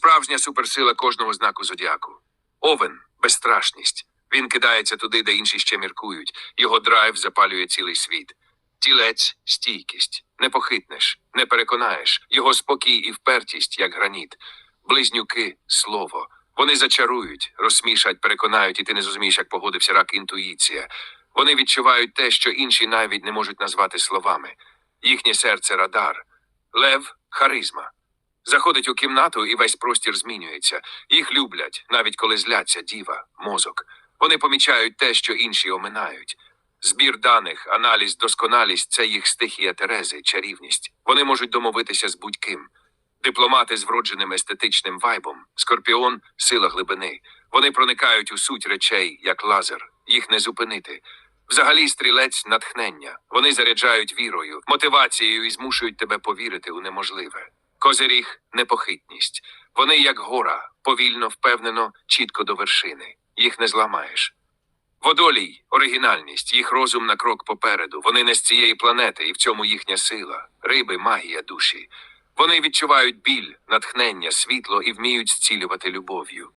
справжня суперсила кожного знаку зодіаку. Овен безстрашність. Він кидається туди, де інші ще міркують. Його драйв запалює цілий світ. Тілець стійкість. Не похитнеш, не переконаєш. Його спокій і впертість, як граніт. Близнюки слово. Вони зачарують, розсмішать, переконають, і ти не зрозумієш, як погодився рак інтуїція. Вони відчувають те, що інші навіть не можуть назвати словами. Їхнє серце радар. Лев харизма. Заходить у кімнату, і весь простір змінюється. Їх люблять, навіть коли зляться діва, мозок. Вони помічають те, що інші оминають. Збір даних, аналіз, досконалість це їх стихія Терези, чарівність. Вони можуть домовитися з будь-ким. Дипломати з вродженим естетичним вайбом, скорпіон сила глибини. Вони проникають у суть речей, як лазер, їх не зупинити. Взагалі, стрілець натхнення. Вони заряджають вірою, мотивацією і змушують тебе повірити у неможливе. Козиріг непохитність. Вони як гора, повільно, впевнено, чітко до вершини. Їх не зламаєш. Водолій оригінальність, їх розум на крок попереду. Вони не з цієї планети, і в цьому їхня сила, риби, магія душі. Вони відчувають біль, натхнення, світло і вміють зцілювати любов'ю.